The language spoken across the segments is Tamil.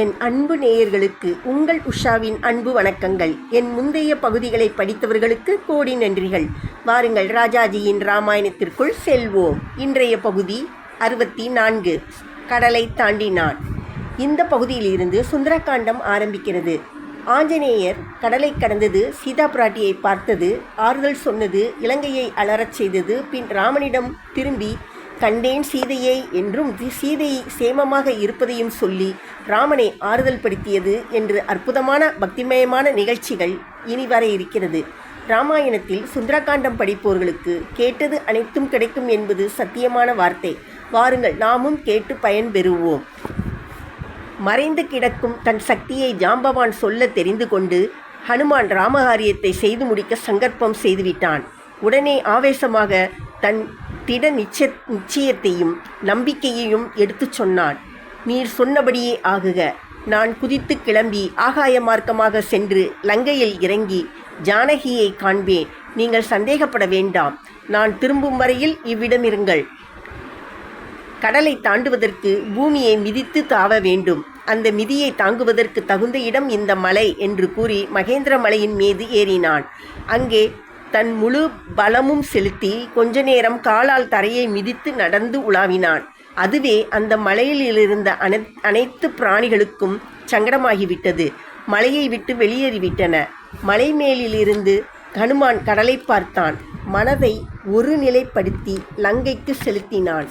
என் அன்பு நேயர்களுக்கு உங்கள் உஷாவின் அன்பு வணக்கங்கள். என் முந்தைய பகுதிகளை படித்தவர்களுக்கு கோடி நன்றிகள். வாருங்கள் ராஜாஜியின் ராமாயணத்திற்குள் செல்வோம். இன்றைய பகுதி அறுபத்தி நான்கு கடலை தாண்டினான். இந்த பகுதியிலிருந்து சுந்தரகாண்டம் ஆரம்பிக்கிறது. ஆஞ்சநேயர் கடலை கடந்தது சீதா பிராட்டியை பார்த்தது ஆறுதல் சொன்னது இலங்கையை அலறச் செய்தது பின் ராமனிடம் திரும்பி கண்டேன் சீதையை என்றும் தி- சீதை சேமமாக இருப்பதையும் சொல்லி ராமனை ஆறுதல் படுத்தியது என்று அற்புதமான பக்திமயமான நிகழ்ச்சிகள் இனி வர இருக்கிறது. ராமாயணத்தில் சுந்தரகாண்டம் படிப்போர்களுக்கு கேட்டது அனைத்தும் கிடைக்கும் என்பது சத்தியமான வார்த்தை. வாருங்கள் நாமும் கேட்டு பயன் பெறுவோம். மறைந்து கிடக்கும் தன் சக்தியை ஜாம்பவான் சொல்ல தெரிந்து கொண்டு ஹனுமான் ராமகாரியத்தை செய்து முடிக்க சங்கற்பம் செய்துவிட்டான். உடனே ஆவேசமாக தன் திட நிச்ச நிச்சயத்தையும் நம்பிக்கையையும் எடுத்துச் சொன்னான். நீர் சொன்னபடியே ஆகுக. நான் குதித்து கிளம்பி ஆகாய மார்க்கமாக சென்று லங்கையில் இறங்கி ஜானகியை காண்பேன். நீங்கள் சந்தேகப்பட வேண்டாம். நான் திரும்பும் வரையில் இவ்விடமிருங்கள் கடலை தாண்டுவதற்கு பூமியை மிதித்து தாவ வேண்டும். அந்த மிதியை தாங்குவதற்கு தகுந்த இடம் இந்த மலை என்று கூறி மகேந்திர மலையின் மீது ஏறினான். அங்கே தன் முழு பலமும் செலுத்தி கொஞ்ச நேரம் காலால் தரையை மிதித்து நடந்து உலாவினான். அதுவே அந்த மலையில் இருந்த அனை அனைத்து பிராணிகளுக்கும் சங்கடமாகிவிட்டது. மலையை விட்டு வெளியேறிவிட்டன. மலை மேலிலிருந்து ஹனுமான் கடலை பார்த்தான். மனதை ஒரு நிலைப்படுத்தி லங்கைக்கு செலுத்தினான்.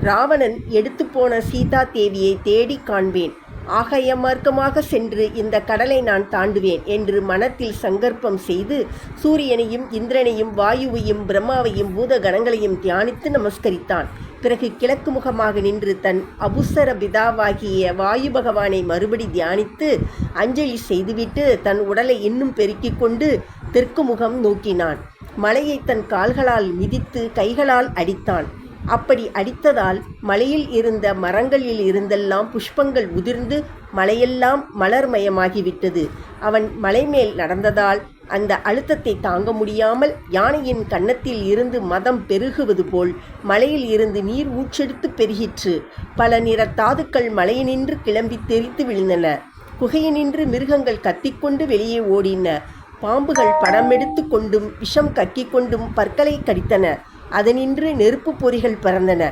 ராவணன் எடுத்து போன சீதா தேவியை தேடி காண்பேன். ஆகாய மார்க்கமாக சென்று இந்த கடலை நான் தாண்டுவேன் என்று மனத்தில் சங்கற்பம் செய்து சூரியனையும் இந்திரனையும் வாயுவையும் பிரம்மாவையும் பூத கணங்களையும் தியானித்து நமஸ்கரித்தான். பிறகு கிழக்கு முகமாக நின்று தன் அபுசர பிதாவாகிய வாயு பகவானை மறுபடி தியானித்து அஞ்சலி செய்துவிட்டு தன் உடலை இன்னும் பெருக்கிக் கொண்டு தெற்கு முகம் நோக்கினான். மலையை தன் கால்களால் மிதித்து கைகளால் அடித்தான். அப்படி அடித்ததால் மலையில் இருந்த மரங்களில் இருந்தெல்லாம் புஷ்பங்கள் உதிர்ந்து மலையெல்லாம் மலர்மயமாகிவிட்டது. அவன் மலை மேல் நடந்ததால் அந்த அழுத்தத்தை தாங்க முடியாமல் யானையின் கன்னத்தில் இருந்து மதம் பெருகுவது போல் மலையில் இருந்து நீர் ஊற்றெடுத்து பெருகிற்று. பல நிற தாதுக்கள் மலையினின்று கிளம்பி தெரித்து விழுந்தன. குகையினின்று மிருகங்கள் கத்திக்கொண்டு வெளியே ஓடின. பாம்புகள் படமெடுத்து கொண்டும் விஷம் கக்கிக்கொண்டும் பற்களை கடித்தன. அதனின்று நெருப்பு பொறிகள் பறந்தன.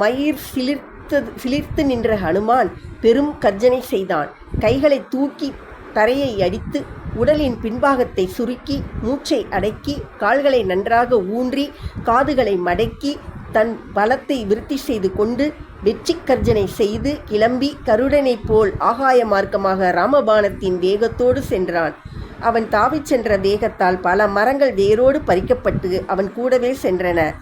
மயிர் சிலிர்த்து சிலிர்த்து நின்ற ஹனுமான் பெரும் கர்ஜனை செய்தான். கைகளை தூக்கி தரையை அடித்து உடலின் பின்பாகத்தை சுருக்கி மூச்சை அடக்கி கால்களை நன்றாக ஊன்றி காதுகளை மடக்கி தன் பலத்தை விருத்தி செய்து கொண்டு வெற்றி கர்ஜனை செய்து கிளம்பி கருடனைப் போல் ஆகாய மார்க்கமாக ராமபாணத்தின் வேகத்தோடு சென்றான். அவன் தாவிச் சென்ற வேகத்தால் பல மரங்கள் வேரோடு பறிக்கப்பட்டு அவன் கூடவே சென்றன.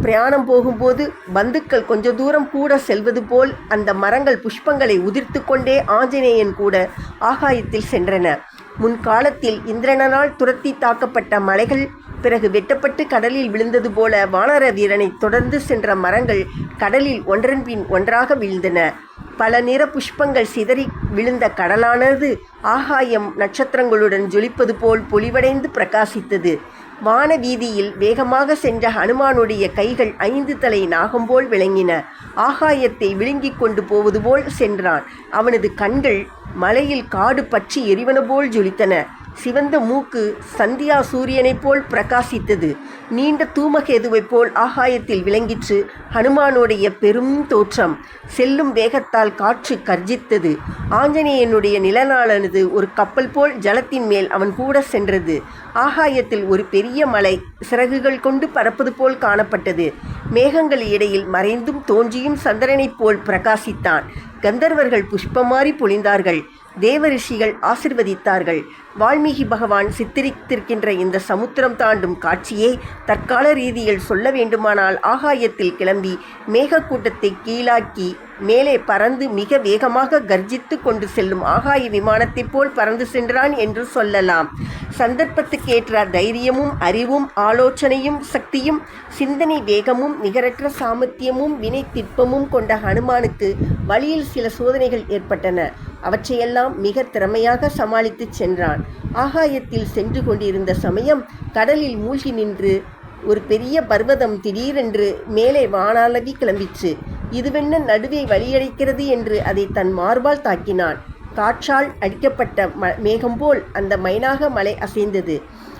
பிரயாணம் போகும்போது பந்துக்கள் கொஞ்ச தூரம் கூட செல்வது போல் அந்த மரங்கள் புஷ்பங்களை உதிர்த்து கொண்டே ஆஞ்சநேயன் கூட ஆகாயத்தில் சென்றன. முன்காலத்தில் இந்திரனால் துரத்தி தாக்கப்பட்ட மலைகள் பிறகு வெட்டப்பட்டு கடலில் விழுந்தது போல வானர வீரனை தொடர்ந்து சென்ற மரங்கள் கடலில் ஒன்றன்பின் ஒன்றாக வீழ்ந்தன. பல நிற புஷ்பங்கள் சிதறி விழுந்த கடலானது ஆகாயம் நட்சத்திரங்களுடன் ஜொலிப்பது போல் பொலிவடைந்து பிரகாசித்தது. வான வீதியில் வேகமாக சென்ற ஹனுமானுடைய கைகள் ஐந்து தலை நாகம் போல் விளங்கின. ஆகாயத்தை விழுங்கிக் கொண்டு போவது போல் சென்றான். அவனது கண்கள் மலையில் காடு பற்றி எரிவன போல் ஜொலித்தன. சிவந்த மூக்கு சந்தியா சூரியனைப் போல் பிரகாசித்தது. நீண்ட தூமகேதுவைப் போல் ஆகாயத்தில் விளங்கிற்று. ஹனுமானுடைய பெரும் தோற்றம் செல்லும் வேகத்தால் காற்று கர்ஜித்தது. ஆஞ்சநேயனுடைய நிலநாளானது ஒரு கப்பல் போல் ஜலத்தின் மேல் அவன் கூட சென்றது. ஆகாயத்தில் ஒரு பெரிய மலை சிறகுகள் கொண்டு பறப்பது போல் காணப்பட்டது. மேகங்கள் இடையில் மறைந்தும் தோன்றியும் சந்திரனைப் போல் பிரகாசித்தான். கந்தர்வர்கள் புஷ்பமாறி பொழிந்தார்கள். தேவரிஷிகள் ஆசிர்வதித்தார்கள். வால்மீகி பகவான் சித்தரித்திருக்கின்ற இந்த சமுத்திரம் தாண்டும் காட்சியை தற்கால ரீதியில் சொல்ல வேண்டுமானால் ஆகாயத்தில் கிளம்பி மேகக்கூட்டத்தை கீழாக்கி மேலே பறந்து மிக வேகமாக கர்ஜித்து கொண்டு செல்லும் ஆகாய விமானத்தைப் போல் பறந்து சென்றான் என்று சொல்லலாம். சந்தர்ப்பத்துக்கேற்ற தைரியமும் அறிவும் ஆலோசனையும் சக்தியும் சிந்தனை வேகமும் நிகரற்ற சாமர்த்தியமும் வினை திட்பமும் கொண்ட ஹனுமானுக்கு வழியில் சில சோதனைகள் ஏற்பட்டன. அவற்றையெல்லாம் மிக திறமையாக சமாளித்துச் சென்றான். ஆகாயத்தில் சென்று கொண்டிருந்த சமயம் கடலில் மூழ்கி நின்று ஒரு பெரிய பர்வதம் திடீரென்று மேலே வானாளவி கிளம்பிச்சு இதுவென்ன நடுவே வழியடைக்கிறது என்று அதை தன் மார்பால் தாக்கினான். காற்றால் அடிக்கப்பட்ட ம மேகம் போல் அந்த மைனாக மலை அசைந்தது.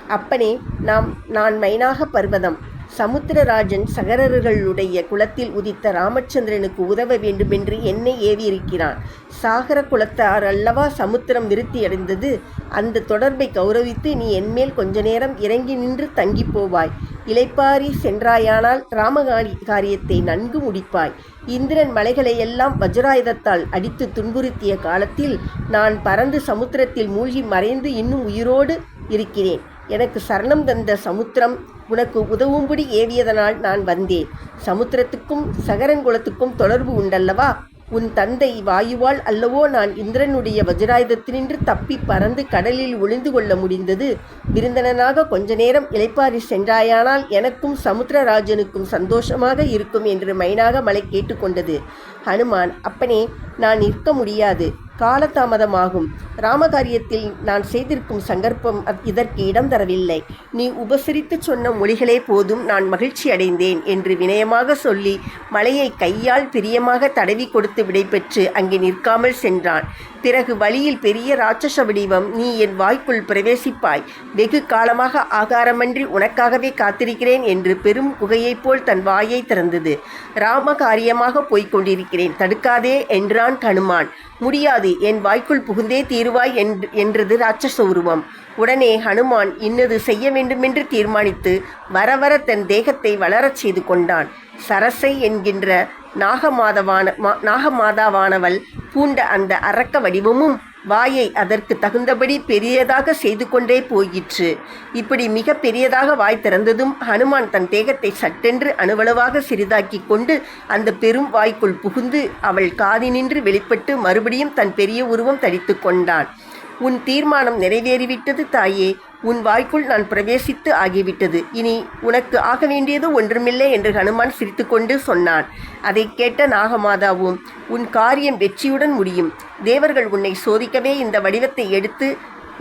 அப்பனே நாம் நான் மைனாக பர்வதம். சமுத்திரராஜன் சகரர்களுடைய குலத்தில் உதித்த ராமச்சந்திரனுக்கு உதவ வேண்டுமென்று என்னை ஏவியிருக்கிறான். சாகர குலத்தார் அல்லவா சமுத்திரம் விருத்தியடைந்தது? அந்த தொடர்பை கௌரவித்து நீ என்மேல் கொஞ்ச நேரம் இறங்கி நின்று தங்கி போவாய். இளைப்பாரி சென்றாயானால் ராமகாரி காரியத்தை நன்கு முடிப்பாய். இந்திரன் மலைகளையெல்லாம் வஜ்ராயுதத்தால் அடித்து துன்புறுத்திய காலத்தில் நான் பறந்து சமுத்திரத்தில் மூழ்கி மறைந்து இன்னும் உயிரோடு இருக்கிறேன். எனக்கு சரணம் தந்த சமுத்திரம் உனக்கு உதவும்படி ஏவியதனால் நான் வந்தேன். சமுத்திரத்துக்கும் சகரங்குலத்துக்கும் தொடர்பு உண்டல்லவா? உன் தந்தை வாயுவால் அல்லவோ நான் இந்திரனுடைய வஜ்ராயுதத்தினின்று தப்பி பறந்து கடலில் ஒளிந்து கொள்ள முடிந்தது. விருந்தனனாக கொஞ்ச நேரம் இளைப்பாரி சென்றாயானால் எனக்கும் சமுத்திரராஜனுக்கும் சந்தோஷமாக இருக்கும் என்று மைனாக மலை கேட்டுக்கொண்டது. ஹனுமான் அப்பனே நான் நிற்க முடியாது. காலதாமதமாகும். ராமகாரியத்தில் நான் செய்திருக்கும் சங்கற்பம் இதற்கு இடம் தரவில்லை. நீ உபசரித்து சொன்ன மொழிகளே போதும் நான் மகிழ்ச்சி அடைந்தேன் என்று வினயமாக சொல்லி மலையை கையால் பிரியமாக தடவி கொடுத்து விடைபெற்று அங்கே நிற்காமல் சென்றான். பிறகு வழியில் பெரிய ராட்சச வடிவம் நீ என் வாய்க்குள் பிரவேசிப்பாய். வெகு காலமாக ஆகாரமன்றி உனக்காகவே காத்திருக்கிறேன் என்று பெரும் குகையைப் போல் தன் வாயை திறந்தது. ராம காரியமாக போய்க் கொண்டிருக்கிறேன். தடுக்காதே என்றான் கனுமான். முடியாது. என் வாய்க்குள் புகுந்தே தீருவாய் என்றது ராட்சச உருவம். உடனே ஹனுமான் இன்னது செய்ய வேண்டுமென்று தீர்மானித்து வர வர தன் தேகத்தை வளரச் செய்து கொண்டான். சரசை என்கின்ற நாகமாதவான நாகமாதாவானவள் பூண்ட அந்த அரக்க வடிவமும் வாயை அதற்கு தகுந்தபடி பெரியதாக செய்து கொண்டே போயிற்று. இப்படி மிக பெரியதாக வாய் திறந்ததும் ஹனுமான் தன் தேகத்தை சட்டென்று அணுவளவாக சிறிதாக்கி கொண்டு அந்த பெரும் வாய்க்குள் புகுந்து அவள் காதினின்று வெளிப்பட்டு மறுபடியும் தன் பெரிய உருவம் தடித்து கொண்டான். உன் தீர்மானம் நிறைவேறிவிட்டது தாயே. உன் வாய்க்குள் நான் பிரவேசித்து ஆகிவிட்டது. இனி உனக்கு ஆக வேண்டியது ஒன்றுமில்லை என்று ஹனுமான் சிரித்துக்கொண்டு சொன்னான். அதை கேட்ட நாகமாதாவும் உன் காரியம் வெற்றியுடன் முடியும். தேவர்கள் உன்னை சோதிக்கவே இந்த வடிவத்தை எடுத்து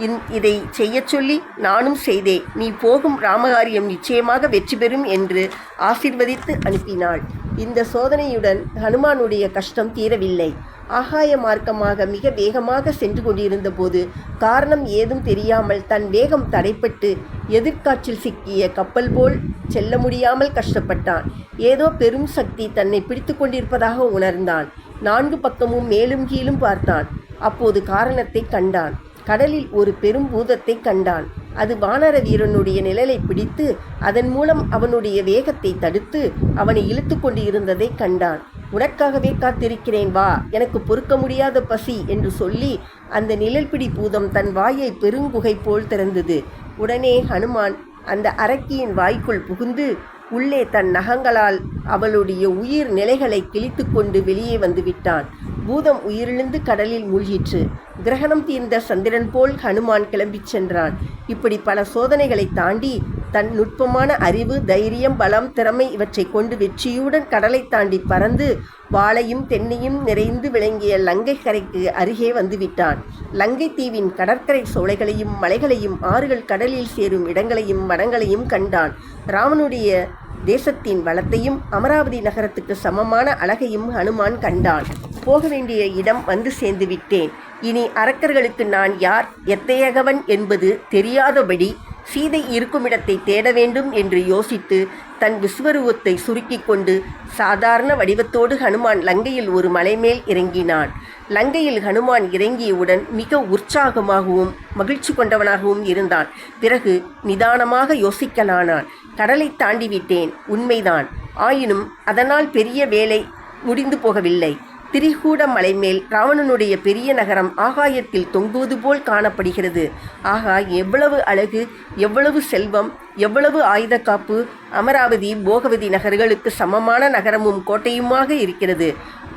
இந் இதை செய்யச் சொல்லி நானும் செய்தேன். நீ போகும் ராமகாரியம் நிச்சயமாக வெற்றி பெறும் என்று ஆசிர்வதித்து அனுப்பினாள். இந்த சோதனையுடன் ஹனுமானுடைய கஷ்டம் தீரவில்லை. ஆகாய மார்க்கமாக மிக வேகமாக சென்று கொண்டிருந்த போது காரணம் ஏதும் தெரியாமல் தன் வேகம் தடைப்பட்டு எதிர்காற்றில் சிக்கிய கப்பல் போல் செல்ல முடியாமல் கஷ்டப்பட்டான். ஏதோ பெரும் சக்தி தன்னை பிடித்து கொண்டிருப்பதாக உணர்ந்தான். நான்கு பக்கமும் மேலும் கீழும் பார்த்தான். அப்போது காரணத்தை கண்டான். கடலில் ஒரு பெரும் பூதத்தை கண்டான். அது வானர வீரனுடைய நிழலை பிடித்து அதன் மூலம் அவனுடைய வேகத்தை தடுத்து அவனை இழுத்து கொண்டு இருந்ததை கண்டான். உனக்காகவே காத்திருக்கிறேன் வா. எனக்கு பொறுக்க முடியாத பசி என்று சொல்லி அந்த நிழல்பிடி பூதம் தன் வாயை பெருங்குகை போல் திறந்தது. உடனே ஹனுமான் அந்த அரக்கியின் வாய்க்குள் புகுந்து உள்ளே தன் நகங்களால் அவளுடைய உயிர் நிலைகளை கிழித்து கொண்டு வெளியே வந்து விட்டான். பூதம் உயிரிழந்து கடலில் மூழ்கிற்று. கிரகணம் தீர்ந்த சந்திரன் போல் ஹனுமான் கிளம்பிச் சென்றான். இப்படி பல சோதனைகளை தாண்டி தன் நுட்பமான அறிவு தைரியம் பலம் திறமை இவற்றை கொண்டு வெற்றியுடன் கடலை தாண்டி பறந்து வாழையும் தென்னையும் நிறைந்து விளங்கிய லங்கை கரைக்கு அருகே வந்துவிட்டான் லங்கை தீவின் கடற்கரை சோலைகளையும் மலைகளையும் ஆறுகள் கடலில் சேரும் இடங்களையும் மடங்களையும் கண்டான். ராமனுடைய தேசத்தின் வளத்தையும் அமராவதி நகரத்துக்கு சமமான அழகையும் ஹனுமான் கண்டான். போக வேண்டிய இடம் வந்து சேர்ந்து விட்டேன். இனி அரக்கர்களுக்கு நான் யார் எத்தையகவன் என்பது தெரியாதபடி சீதை இருக்குமிடத்தை தேட வேண்டும் என்று யோசித்து தன் விஸ்வரூபத்தை சுருக்கி கொண்டு சாதாரண வடிவத்தோடு ஹனுமான் லங்கையில் ஒரு மலைமேல் இறங்கினான். லங்கையில் ஹனுமான் இறங்கியவுடன் மிக உற்சாகமாகவும் மகிழ்ச்சி கொண்டவனாகவும் இருந்தான். பிறகு நிதானமாக யோசிக்கலானான். கடலை தாண்டிவிட்டேன். உண்மைதான். ஆயினும் அதனால் பெரிய வேலை முடிந்து போகவில்லை. திரிகூட மலைமேல் ராவணனுடைய பெரிய நகரம் ஆகாயத்தில் தொங்குவது போல் காணப்படுகிறது. ஆகா எவ்வளவு அழகு எவ்வளவு செல்வம் எவ்வளவு ஆயுத காப்பு அமராவதி போகவதி நகர்களுக்கு சமமான நகரமும் கோட்டையுமாக இருக்கிறது.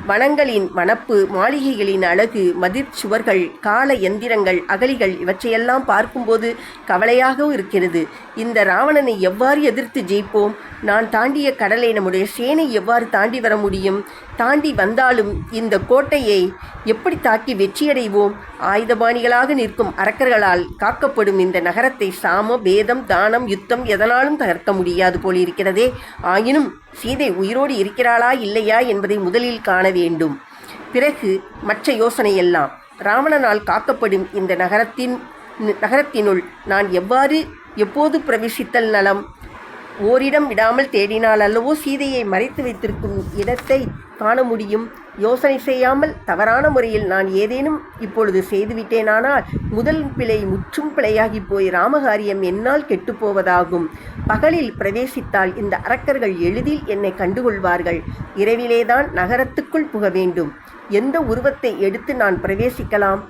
வனங்களின் வனப்பு மாளிகைகளின் அழகு மதிர் சுவர்கள் கால எந்திரங்கள் அகலிகள் இவற்றையெல்லாம் பார்க்கும்போது கவலையாகவும் இருக்கிறது. இந்த ராவணனை எவ்வாறு எதிர்த்து ஜெயிப்போம்? நான் தாண்டிய கடலை நம்முடைய சேனை எவ்வாறு தாண்டி வர முடியும்? தாண்டி வந்தாலும் இந்த கோட்டையை எப்படி தாக்கி வெற்றியடைவோம்? ஆயுதபாணிகளாக நிற்கும் அரக்கர்களால் காக்கப்படும் இந்த நகரத்தை சாம பேதம் தானம் யுத்தம் எதனாலும் தகர்க்க முடியாது போலிருக்கிறதே ஆயினும் சீதை உயிரோடு இருக்கிறாளா இல்லையா என்பதை முதலில் காண வேண்டும். பிறகு மற்ற யோசனையெல்லாம். ராவணனால் காக்கப்படும் இந்த நகரத்தின் நகரத்தினுள் நான் எவ்வாறு எப்போது பிரவேசித்தல் நலம்? ஓரிடம் விடாமல் தேடினால் அல்லவோ சீதையை மறைத்து வைத்திருக்கும் இடத்தை காண முடியும். யோசனை செய்யாமல் தவறான முறையில் நான் ஏதேனும் இப்பொழுது செய்துவிட்டேனானால் முதல் பிழை முற்றும் பிழையாகி போய் ராமகாரியம் என்னால் கெட்டுப்போவதாகும். பகலில் பிரவேசித்தால் இந்த அரக்கர்கள் எளிதில் என்னை கண்டுகொள்வார்கள். இரவிலேதான் நகரத்துக்குள் புக வேண்டும். எந்த உருவத்தை எடுத்து நான் பிரவேசிக்கலாம்?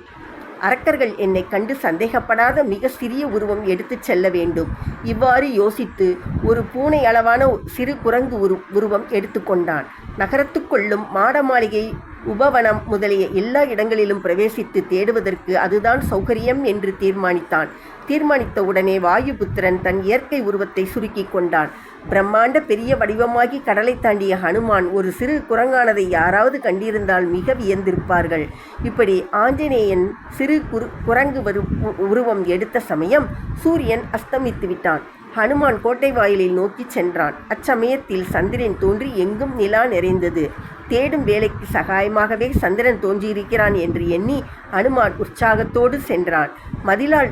அரக்கர்கள் என்னை கண்டு சந்தேகப்படாத மிக சிறிய உருவம் எடுத்துச் செல்ல வேண்டும். இவ்வாறு யோசித்து ஒரு பூனை அளவான சிறு குரங்கு உரு உருவம் எடுத்துக்கொண்டான் நகரத்துக்குள்ளும் மாட மாளிகை உபவனம் முதலிய எல்லா இடங்களிலும் பிரவேசித்து தேடுவதற்கு அதுதான் சௌகரியம் என்று தீர்மானித்தான். தீர்மானித்த உடனே வாயுபுத்திரன் தன் இயற்கை உருவத்தை சுருக்கி கொண்டான். பிரம்மாண்ட பெரிய வடிவமாகி கடலை தாண்டிய ஹனுமான் ஒரு சிறு குரங்கானதை யாராவது கண்டிருந்தால் மிக வியந்திருப்பார்கள். இப்படி ஆஞ்சநேயன் சிறு குரு குரங்கு வரு உருவம் எடுத்த சமயம் சூரியன் அஸ்தமித்து விட்டான். ஹனுமான் கோட்டை வாயிலில் நோக்கி சென்றான். அச்சமயத்தில் சந்திரன் தோன்றி எங்கும் நிலா நிறைந்தது. தேடும் வேலைக்கு சகாயமாகவே சந்திரன் தோன்றியிருக்கிறான் என்று எண்ணி ஹனுமான் உற்சாகத்தோடு சென்றான். மதிலால்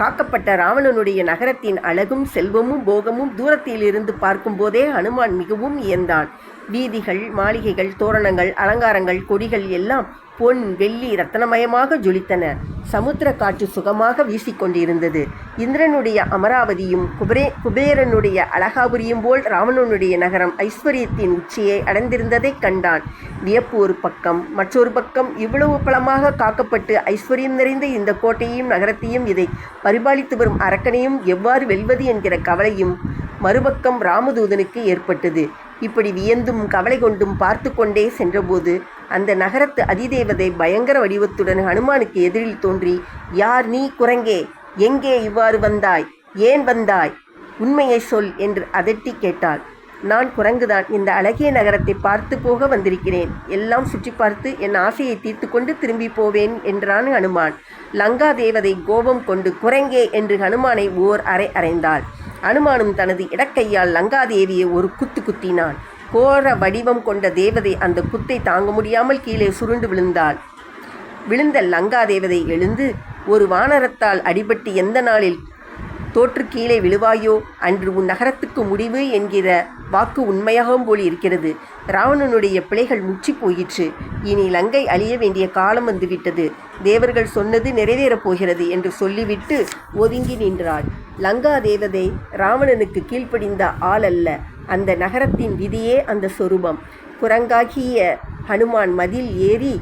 காக்கப்பட்ட ராவணனுடைய நகரத்தின் அழகும் செல்வமும் போகமும் தூரத்திலிருந்து பார்க்கும்போதே ஹனுமான் மிகவும் இயந்தான் வீதிகள் மாளிகைகள் தோரணங்கள் அலங்காரங்கள் கொடிகள் எல்லாம் பொன் வெள்ளி ரத்தனமயமாக ஜொலித்தன. சமுத்திர காற்று சுகமாக வீசிக்கொண்டிருந்தது. இந்திரனுடைய அமராவதியும் குபரே குபேரனுடைய அழகாபுரியும் போல் ராவணனுடைய நகரம் ஐஸ்வர்யத்தின் உச்சியை அடைந்திருந்ததைக் கண்டான். வியப்பு ஒரு பக்கம் மற்றொரு பக்கம் இவ்வளவு பலமாக காக்கப்பட்டு ஐஸ்வர்யம் நிறைந்த இந்த கோட்டையும் நகரத்தையும் இதை பரிபாலித்து வரும் அரக்கனையும் எவ்வாறு வெல்வது என்கிற கவலையும் மறுபக்கம் ராமதூதனுக்கு ஏற்பட்டது. இப்படி வியந்தும் கவலை கொண்டும் பார்த்து கொண்டே சென்றபோது அந்த நகரத்து அதிதேவதை பயங்கர வடிவத்துடன் ஹனுமானுக்கு எதிரில் தோன்றி யார் நீ குரங்கே? எங்கே இவ்வாறு வந்தாய்? ஏன் வந்தாய்? உண்மையை சொல் என்று அதட்டி கேட்டாள். நான் குரங்குதான். இந்த அழகிய நகரத்தை பார்த்து போக வந்திருக்கிறேன். எல்லாம் சுற்றி பார்த்து என் ஆசையை தீர்த்து கொண்டு திரும்பி போவேன் என்றான் ஹனுமான். லங்கா தேவதை கோபம் கொண்டு குரங்கே என்று ஹனுமானை ஓர் அறை அறைந்தாள். அனுமானும் தனது இடக்கையால் லங்காதேவியை ஒரு குத்து குத்தினான். கோர வடிவம் கொண்ட தேவதை அந்த குத்தை தாங்க முடியாமல் கீழே சுருண்டு விழுந்தாள். விழுந்த லங்கா தேவதை எழுந்து ஒரு வானரத்தால் அடிபட்டு எந்த நாளில் தோற்று கீழே விழுவாயோ? அன்று உன் நகரத்துக்கு முடிவு என்கிற வாக்கு உண்மையாகவும் போல் இருக்கிறது. ராவணனுடைய பிழைகள் முற்றி போயிற்று. இனி லங்கை அழிய வேண்டிய காலம் வந்துவிட்டது. தேவர்கள் சொன்னது நிறைவேறப் போகிறது என்று சொல்லிவிட்டு ஒதுங்கி நின்றாள். லங்கா தேவதை ராவணனுக்கு கீழ்ப்படிந்த ஆள் அல்ல. அந்த நகரத்தின் விதியே அந்த சொரூபம். குரங்காகிய ஹனுமான் மதில் ஏறி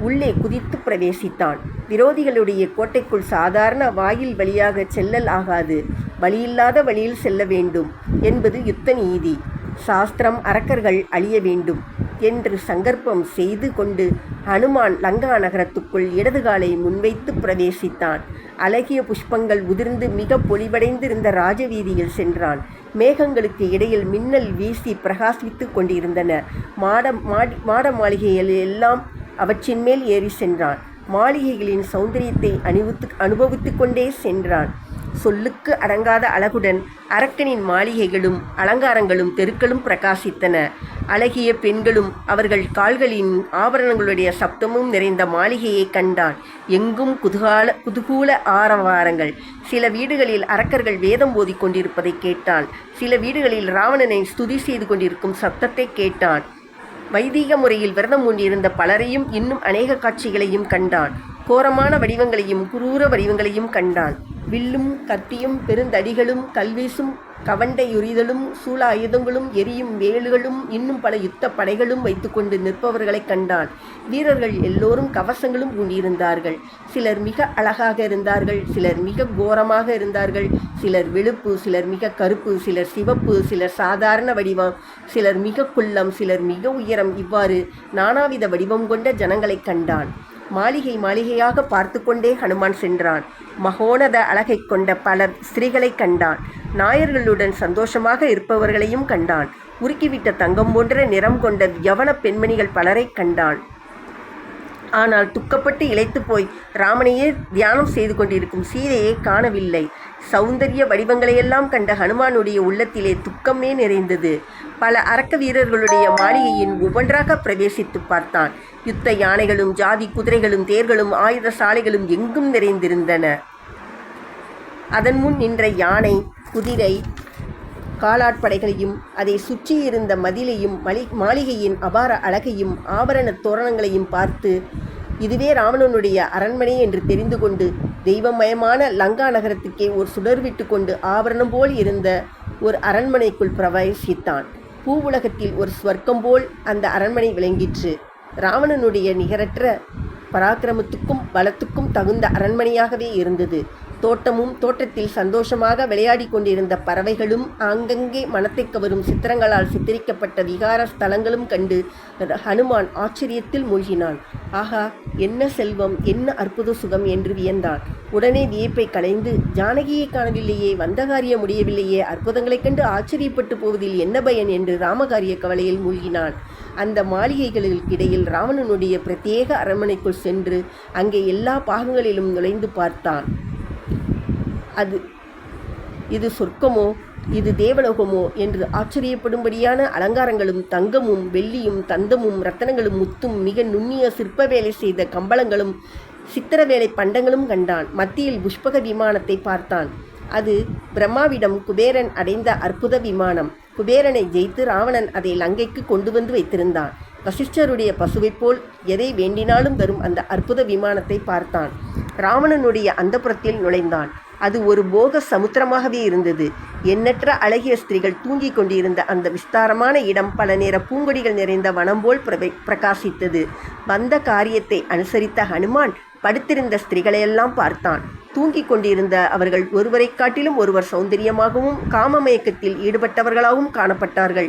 உள்ளே குதித்து பிரவேசித்தான். விரோதிகளுடைய கோட்டைக்குள் சாதாரண வாயில் வழியாக செல்லல் ஆகாது. வழியில்லாத வழியில் செல்ல வேண்டும் என்பது யுத்த நீதி. சாஸ்திரம் அரக்கர்கள் அழிய வேண்டும் என்று சங்கற்பம் செய்து கொண்டு ஹனுமான் லங்கா நகரத்துக்குள் இடதுகாலை முன்வைத்து பிரவேசித்தான். அழகிய புஷ்பங்கள் உதிர்ந்து மிக பொலிவடைந்திருந்த ராஜவீதியில் சென்றான். மேகங்களுக்கு இடையில் மின்னல் வீசி பிரகாசித்து கொண்டிருந்தன. மாட மாடி மாட மாளிகைகள் எல்லாம் அவற்றின் மேல் ஏறி சென்றான். மாளிகைகளின் சௌந்தரியத்தை அணிவித்து அனுபவித்து கொண்டே சென்றான். சொல்லுக்கு அடங்காத அழகுடன் அரக்கனின் மாளிகைகளும் அலங்காரங்களும் தெருக்களும் பிரகாசித்தன. அழகிய பெண்களும் அவர்கள் கால்களின் ஆபரணங்களுடைய சப்தமும் நிறைந்த மாளிகையை கண்டான். எங்கும் குதூகால குதூகூல ஆரவாரங்கள். சில வீடுகளில் அரக்கர்கள் வேதம் ஓதிக் கொண்டிருப்பதை கேட்டான். சில வீடுகளில் ராவணனை ஸ்துதி செய்து கொண்டிருக்கும் சப்தத்தை கேட்டான். வைதீக முறையில் விரதம் கொண்டிருந்த பலரையும் இன்னும் அநேக காட்சிகளையும் கண்டான். கோரமான வடிவங்களையும் குரூர வடிவங்களையும் கண்டான். வில்லும் கத்தியும் பெருந்தடிகளும் கல்வீசும் கவண்டையுரிதலும் சூழ ஆயுதங்களும் எரியும் வேலுகளும் இன்னும் பல யுத்த படைகளும் வைத்துக்கொண்டு நிற்பவர்களைக் கண்டான். வீரர்கள் எல்லோரும் கவசங்களும் கூண்டியிருந்தார்கள் சிலர் மிக அழகாக இருந்தார்கள் சிலர் மிக கோரமாக இருந்தார்கள். சிலர் வெளுப்பு சிலர் மிக கருப்பு சிலர் சிவப்பு சிலர் சாதாரண வடிவம். சிலர் மிக குள்ளம் சிலர் மிக உயரம். இவ்வாறு நானாவித வடிவம் கொண்ட ஜனங்களைக் கண்டான். மாளிகை மாளிகையாக பார்த்து கொண்டே ஹனுமான் சென்றான். மகோனத அழகைக் கொண்ட பலர் ஸ்திரீகளை கண்டான். நாயர்களுடன் சந்தோஷமாக இருப்பவர்களையும் கண்டான். உருக்கிவிட்ட தங்கம் போன்ற நிறம் கொண்ட யவன பெண்மணிகள் பலரை கண்டான். ஆனால் துக்கப்பட்டு இழைத்து போய் ராமனையே தியானம் செய்து கொண்டிருக்கும் சீதையை காணவில்லை. சௌந்தரிய வடிவங்களையெல்லாம் கண்ட ஹனுமானுடைய உள்ளத்திலே துக்கமே நிறைந்தது. பல அரக்க வீரர்களுடைய மாளிகையின் ஒவ்வொன்றாக பிரவேசித்து பார்த்தான். யுத்த யானைகளும் ஜாதி குதிரைகளும் தேர்களும் ஆயுத சாலைகளும் எங்கும் நிறைந்திருந்தன. அதன் முன் நின்ற யானை குதிரை காலாட்படைகளையும் அதை சுற்றியிருந்த மதிலையும் மலி மாளிகையின் அபார அழகையும் ஆபரண தோரணங்களையும் பார்த்து இதுவே ராவணனுடைய அரண்மனை என்று தெரிந்து கொண்டு தெய்வமயமான லங்கா நகரத்துக்கே ஒரு சுடர் விட்டு கொண்டு ஆபரணம் போல் இருந்த ஒரு அரண்மனைக்குள் பிரவேசித்தான். பூவுலகத்தில் ஒரு ஸ்வர்க்கம் போல் அந்த அரண்மனை விளங்கிற்று. ராவணனுடைய நிகரற்ற பராக்கிரமத்துக்கும் பலத்துக்கும் தகுந்த அரண்மனையாகவே இருந்தது. தோட்டமும் தோட்டத்தில் சந்தோஷமாக விளையாடி கொண்டிருந்த பறவைகளும் ஆங்கங்கே மனத்தை கவரும் சித்திரங்களால் சித்தரிக்கப்பட்ட விகார ஸ்தலங்களும் கண்டு ஹனுமான் ஆச்சரியத்தில் மூழ்கினான். ஆகா என்ன செல்வம் என்ன அற்புத சுகம் என்று வியந்தான். உடனே வியப்பை களைந்து ஜானகியை காணவில்லையே வந்த காரியம் முடியவில்லையே அற்புதங்களைக் கண்டு ஆச்சரியப்பட்டு போவதில் என்ன பயன்? என்று ராமகாரிய கவலையில் மூழ்கினான். அந்த மாளிகைகளுக்கிடையில் ராவணனுடைய பிரத்யேக அரண்மனைக்குள் சென்று அங்கே எல்லா பாகங்களிலும் நுழைந்து பார்த்தான். அது இது சொர்க்கமோ இது தேவலோகமோ என்று ஆச்சரியப்படும்படியான அலங்காரங்களும் தங்கமும் வெள்ளியும் தந்தமும் ரத்தனங்களும் முத்தும் மிக நுண்ணிய சிற்ப வேலை செய்த கம்பளங்களும் சித்திர வேலை பண்டங்களும் கண்டான். மத்தியில் புஷ்பக விமானத்தை பார்த்தான். அது பிரம்மாவிடம் குபேரன் அடைந்த அற்புத விமானம். குபேரனை ஜெயித்து ராவணன் அதை லங்கைக்கு கொண்டு வந்து வைத்திருந்தான். வசிஷ்டருடைய பசுவைப் போல் எதை வேண்டினாலும் தரும் அந்த அற்புத விமானத்தை பார்த்தான். ராவணனுடைய அந்தப்புறத்தில் நுழைந்தான். அது ஒரு போக சமுத்திரமாகவே இருந்தது. எண்ணற்ற அழகிய ஸ்திரீகள் தூங்கிக் கொண்டிருந்த அந்த விஸ்தாரமான இடம் பல நேர பூங்கொடிகள் நிறைந்த வனம் போல் பிரபை பிரகாசித்தது. வந்த காரியத்தை அனுசரித்த ஹனுமான் படுத்திருந்த ஸ்திரீகளையெல்லாம் பார்த்தான். தூங்கிக் கொண்டிருந்த அவர்கள் ஒருவரை காட்டிலும் ஒருவர் சௌந்தரியமாகவும் காமமயக்கத்தில் ஈடுபட்டவர்களாகவும் காணப்பட்டார்கள்.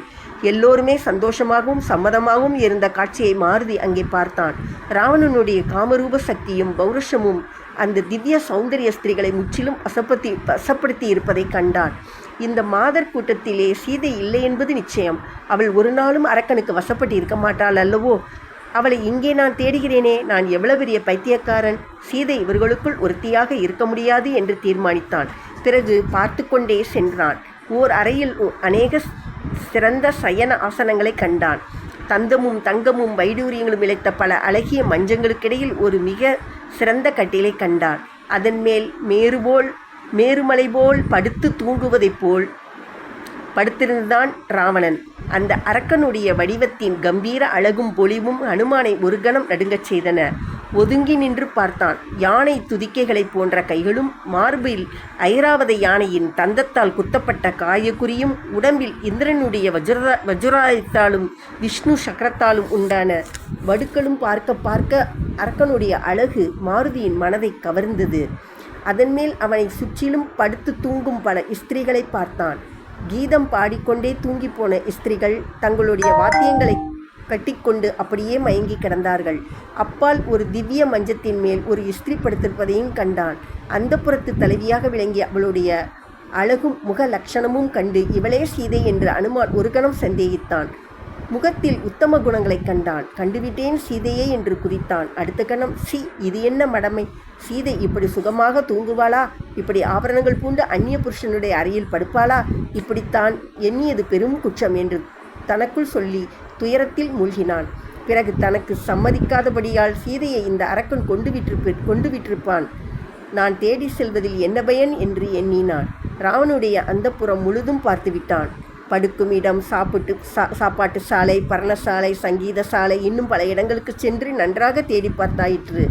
எல்லோருமே சந்தோஷமாகவும் சம்மதமாகவும் இருந்த காட்சியை மாருதி அங்கே பார்த்தான். ராவணனுடைய காமரூப சக்தியும் பௌருஷமும் அந்த திவ்ய சௌந்தரிய ஸ்திரிகளை முற்றிலும் அசப்பத்தி வசப்படுத்தி இருப்பதை கண்டான் இந்த மாதர் கூட்டத்திலே சீதை இல்லை என்பது நிச்சயம். அவள் ஒரு நாளும் அரக்கனுக்கு வசப்பட்டு இருக்க மாட்டாள் அல்லவோ? அவளை இங்கே நான் தேடுகிறேனே நான் எவ்வளவு பெரிய பைத்தியக்காரன்? சீதை இவர்களுக்குள் ஒருத்தியாக இருக்க முடியாது என்று தீர்மானித்தான். பிறகு பார்த்து கொண்டே சென்றான். ஓர் அறையில் அநேக சிறந்த சயன ஆசனங்களை கண்டான். தந்தமும் தங்கமும் வைடூரியங்களும் இழைத்த பல அழகிய மஞ்சங்களுக்கிடையில் ஒரு மிக சிறந்த கட்டிலை கண்டான் அதன் மேல் மேறுபோல் மேருமலை போல் படுத்து தூங்குவதைப் போல் படுத்திருந்தான் ராவணன். அந்த அரக்கனுடைய வடிவத்தின் கம்பீர அழகும் பொலிவும் ஹனுமானை ஒரு கணம் நடுங்கச் செய்தன. ஒதுங்கி நின்று பார்த்தான். யானை துதிக்கைகளைப் போன்ற கைகளும் மார்பில் ஐராவத யானையின் தந்தத்தால் குத்தப்பட்ட காயக்குறியும் உடம்பில் இந்திரனுடைய வஜ்ர வஜ்ராயத்தாலும் விஷ்ணு சக்கரத்தாலும் உண்டான வடுக்களும் பார்க்க பார்க்க அரக்கனுடைய அழகு மாருதியின் மனதை கவர்ந்தது. அதன்மேல் அவனை சுற்றிலும் படுத்து தூங்கும் பல ஸ்திரீகளை பார்த்தான். கீதம் பாடிக்கொண்டே தூங்கிப்போன இஸ்திரிகள் தங்களுடைய வாத்தியங்களை கட்டிக்கொண்டு அப்படியே மயங்கி கிடந்தார்கள். அப்பால் ஒரு திவ்ய மஞ்சத்தின் மேல் ஒரு இஸ்திரி படுத்திருப்பதையும் கண்டான். அந்த புறத்து தலைவியாக விளங்கிய அவளுடைய அழகும் முக லட்சணமும் கண்டு இவளே சீதை என்று அனுமான் ஒரு கணம் சந்தேகித்தான். முகத்தில் உத்தம குணங்களைக் கண்டான். கண்டுவிட்டேன் சீதையே என்று குதித்தான். அடுத்த கணம் சி இது என்ன மடமை? சீதை இப்படி சுகமாக தூங்குவாளா? இப்படி ஆபரணங்கள் பூண்டு அந்நிய புருஷனுடைய அறையில் படுப்பாளா? இப்படித்தான் எண்ணியது பெரும் குற்றம் என்று தனக்குள் சொல்லி துயரத்தில் மூழ்கினான். பிறகு தனக்கு சம்மதிக்காதபடியால் சீதையை இந்த அரக்கன் கொண்டு விட்டிருப்ப கொண்டு விட்டிருப்பான் நான் தேடி செல்வதில் என்ன பயன்? என்று எண்ணினான். ராவனுடைய அந்தப்புறம் முழுதும் பார்த்துவிட்டான். படுக்கும் இடம் சாப்பிட்டு சா சாப்பாட்டு சாலை பர்ணசாலை சங்கீத சாலை இன்னும் பல இடங்களுக்கு சென்று நன்றாக தேடி பார்த்தாயிற்று.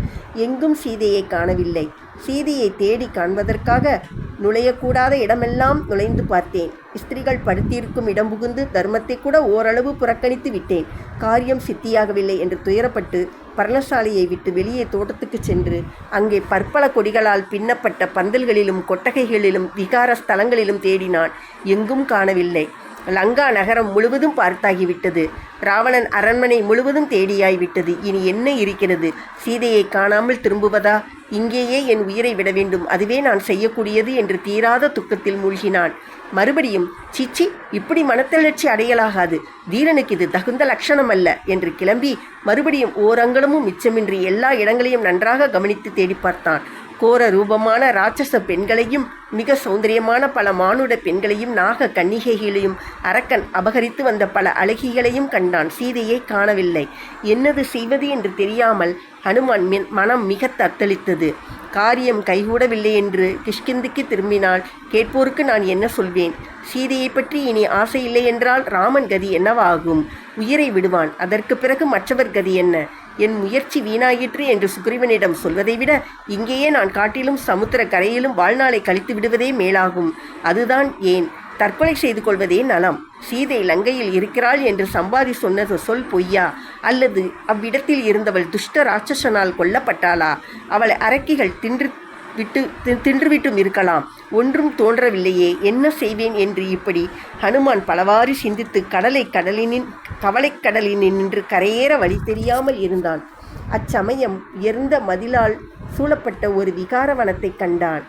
எங்கும் சீதையை காணவில்லை. சீதையை தேடி காண்பதற்காக நுழையக்கூடாத இடமெல்லாம் நுழைந்து பார்த்தேன். ஸ்திரீகள் படுத்தியிருக்கும் இடம் புகுந்து தர்மத்தை கூட ஓரளவு புறக்கணித்து விட்டேன். காரியம் சித்தியாகவில்லை என்று துயரப்பட்டு பர்ணசாலையை விட்டு வெளியே தோட்டத்துக்கு சென்று அங்கே பற்பல கொடிகளால் பின்னப்பட்ட பந்தல்களிலும் கொட்டகைகளிலும் விகார ஸ்தலங்களிலும் தேடினான். எங்கும் காணவில்லை. லங்கா நகரம் முழுவதும் பார்த்தாகிவிட்டது. ராவணன் அரண்மனை முழுவதும் தேடியாய்விட்டது. இனி என்ன இருக்கிறது? சீதையை காணாமல் திரும்புவதா? இங்கேயே என் உயிரை விட வேண்டும். அதுவே நான் செய்யக்கூடியது என்று தீராத துக்கத்தில் மூழ்கினான். மறுபடியும் சிச்சி இப்படி மனத்தெழுச்சி அடையலாகாது. தீரனுக்கு இது தகுந்த லட்சணம் அல்ல என்று கிளம்பி மறுபடியும் ஓரங்களும் மிச்சமின்றி எல்லா இடங்களையும் நன்றாக கவனித்து தேடி பார்த்தான். கோர ரூபமான ராட்சச பெண்களையும் மிக சௌந்தரியமான பல மானுட பெண்களையும் நாக கன்னிகைகளையும் அரக்கன் அபகரித்து வந்த பல அழகிகளையும் கண்டான். சீதையை காணவில்லை. என்னது செய்வது என்று தெரியாமல் ஹனுமான் மின் மனம் மிக தத்தளித்தது. காரியம் கைகூடவில்லை என்று கிஷ்கிந்துக்கு திரும்பினால் கேட்போருக்கு நான் என்ன சொல்வேன்? சீதையை பற்றி இனி ஆசை இல்லை என்றால் ராமன் கதி என்னவாகும்? உயிரை விடுவான். அதற்கு பிறகு மற்றவர் கதி என்ன? என் முயற்சி வீணாயிற்று என்று சுக்ரீவனிடம் சொல்வதை விட இங்கேயே நான் காட்டிலும் சமுத்திர கரையிலும் வாழ்நாளை கழித்து விடுவதே மேலாகும். அதுதான் ஏன்? தற்கொலை செய்து கொள்வதே நலம். சீதை லங்கையில் இருக்கிறாள் என்று சம்பாதி சொன்னது சொல் பொய்யா? அல்லது அவ்விடத்தில் இருந்தவள் துஷ்ட ராட்சசனால் கொல்லப்பட்டாளா? அவளை அரக்கிகள் தின்று விட்டு தி- தின்றுவிட்டும் இருக்கலாம். ஒன்றும் தோன்றவில்லையே என்ன செய்வேன் என்று இப்படி ஹனுமான் பலவாறு சிந்தித்து கடலை கடலினின் கவலைக்கடலினில் நின்று கரையேற வழி தெரியாமல் இருந்தான். அச்சமயம் உயர்ந்த மதிலால் சூழப்பட்ட ஒரு விகாரவனத்தை கண்டான்.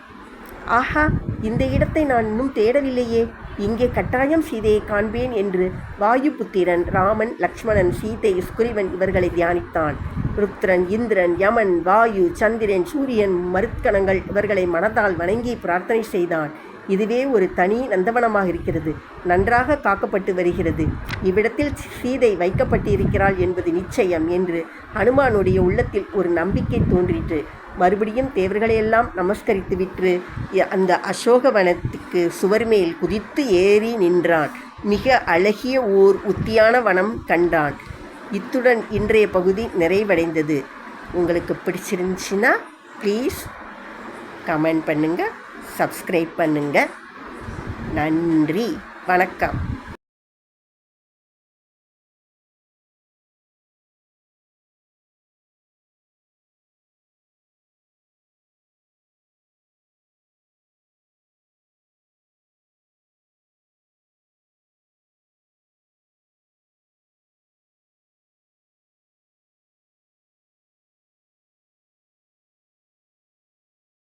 ஆஹா இந்த இடத்தை நான் இன்னும் தேடவில்லையே. இங்கே கட்டாயம் சீதையை காண்பேன் என்று வாயுபுத்திரன் ராமன் லக்ஷ்மணன் சீதை ஸ்குரிவன் இவர்களை தியானித்தான். ருத்ரன் இந்திரன் யமன் வாயு சந்திரன் சூரியன் மருத்கணங்கள் இவர்களை மனதால் வணங்கி பிரார்த்தனை செய்தான். இதுவே ஒரு தனி நந்தவனமாக இருக்கிறது. நன்றாக காக்கப்பட்டு வருகிறது. இவ்விடத்தில் சீதை வைக்கப்பட்டிருக்கிறாள் என்பது நிச்சயம் என்று ஹனுமானுடைய உள்ளத்தில் ஒரு நம்பிக்கை தோன்றிற்று. மறுபடியும் தேவர்களையெல்லாம் நமஸ்கரித்து விற்று அந்த அசோகவனத்துக்கு சுவர் மேல் குதித்து ஏறி நின்றான். மிக அழகிய ஓர் உத்தியான வனம் கண்டான். இத்துடன் இன்றைய பகுதி நிறைவடைந்தது. உங்களுக்கு பிடிச்சிருந்துச்சுன்னா ப்ளீஸ் கமெண்ட் பண்ணுங்கள் சப்ஸ்கிரைப் பண்ணுங்கள் நன்றி வணக்கம்.